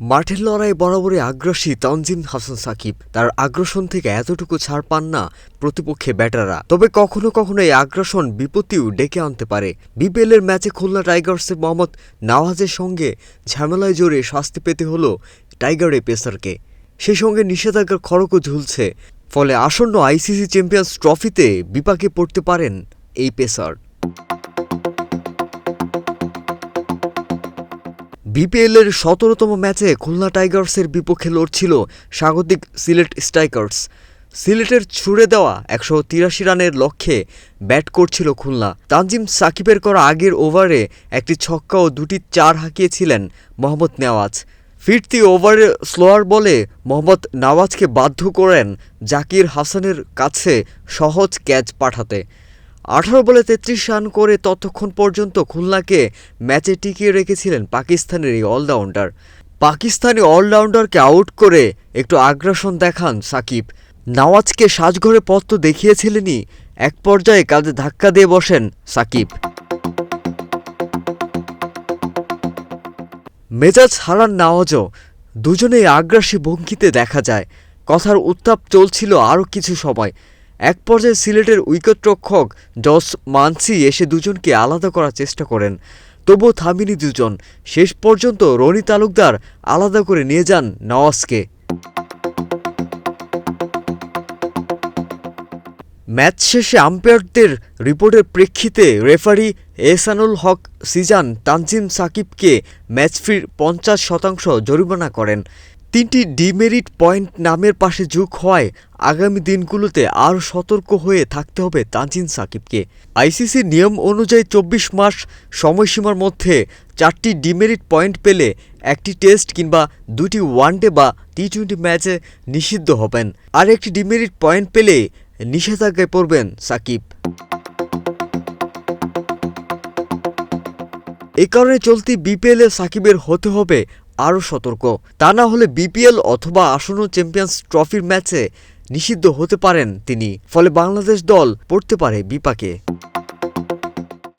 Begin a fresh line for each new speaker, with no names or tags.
মাঠের লড়াই বরাবরই আগ্রাসী তানজিম হাসান সাকিব তার আগ্রাসন থেকে এতটুকু ছাড় পান না প্রতিপক্ষে ব্যাটাররা। তবে কখনো কখনো এই আগ্রাসন বিপত্তিও ডেকে আনতে পারে। বিপিএল এর ম্যাচে খুলনা টাইগার্সের মোহাম্মদ নওয়াজের সঙ্গে ঝামেলায় জড়ে শাস্তি পেতে হলো টাইগার পেসারকে। সেই সঙ্গে নিষেধাজ্ঞার খড়কও ঝুলছে। ফলে আসন্ন আইসিসি চ্যাম্পিয়ন্স ট্রফিতে বিপাকে পড়তে পারেন এই পেসার। বিপিএল এর সতেরোতম ম্যাচে খুলনা টাইগার্সের বিপক্ষে লড়ছিল স্বাগতিক সিলেট স্ট্রাইকার্স। সিলেটের ছুড়ে দেওয়া একশো তিরাশি রানের লক্ষ্যে ব্যাট করছিল খুলনা। তানজিম সাকিবের করা আগের ওভারে একটি ছক্কা ও দুটি চার হাঁকিয়েছিলেন মোহাম্মদ নেওয়াজ। ফিরতি ওভারে স্লোয়ার বলে মোহাম্মদ নওয়াজকে বাধ্য করেন জাকির হাসানের কাছে সহজ ক্যাচ পাঠাতে। আঠারো বলে তেত্রিশ রান করে ততক্ষণ পর্যন্ত খুলনাকে ম্যাচে টিকিয়ে রেখেছিলেন পাকিস্তানের এই অলরাউন্ডার। পাকিস্তানি অলরাউন্ডারকে আউট করে একটু আগ্রাসন দেখান সাকিব। নওয়াজকে সাজঘরে পথ তো দেখিয়েছিলেনই, এক পর্যায়ে কাঁধে ধাক্কা দিয়ে বসেন সাকিব। মেজাজ হারান নওয়াজও, দুজনেই আগ্রাসী ভঙ্গিতে দেখা যায়। কথার উত্তাপ চলছিল আরও কিছু সময়। এক পর্যায়ে সিলেটের উইকেটরক্ষক জস মানসি এসে দুজনকে আলাদা করার চেষ্টা করেন। তবুও থামিনি দুজন। শেষ পর্যন্ত রনি তালুকদার আলাদা করে নিয়ে যান নওয়াজকে। ম্যাচ শেষে আম্পায়ারদের রিপোর্টের প্রেক্ষিতে রেফারি এহসানুল হক সিজান তানজিম সাকিবকে ম্যাচ ফির পঞ্চাশ শতাংশ জরিমানা করেন। তিনটি ডিমেরিট পয়েন্ট নামের পাশে যোগ হওয়ায় আগামী দিনগুলোতে আরও সতর্ক হয়ে থাকতে হবে তানজিম সাকিবকে। আইসিসির নিয়ম অনুযায়ী চব্বিশ মাস সময়সীমার মধ্যে চারটি ডিমেরিট পয়েন্ট পেলে একটি টেস্ট কিংবা দুটি ওয়ানডে বা টি টোয়েন্টি ম্যাচে নিষিদ্ধ হবেন। আর একটি ডিমেরিট পয়েন্ট পেলে নিষেধাজ্ঞায় পড়বেন সাকিব। এ কারণে চলতি বিপিএলে সাকিবের হতে হবে আরও সতর্ক। তা না হলে বিপিএল অথবা আসন্ন চ্যাম্পিয়ন্স ট্রফির ম্যাচে নিষিদ্ধ হতে পারেন তিনি। ফলে বাংলাদেশ দল পড়তে পারে বিপাকে।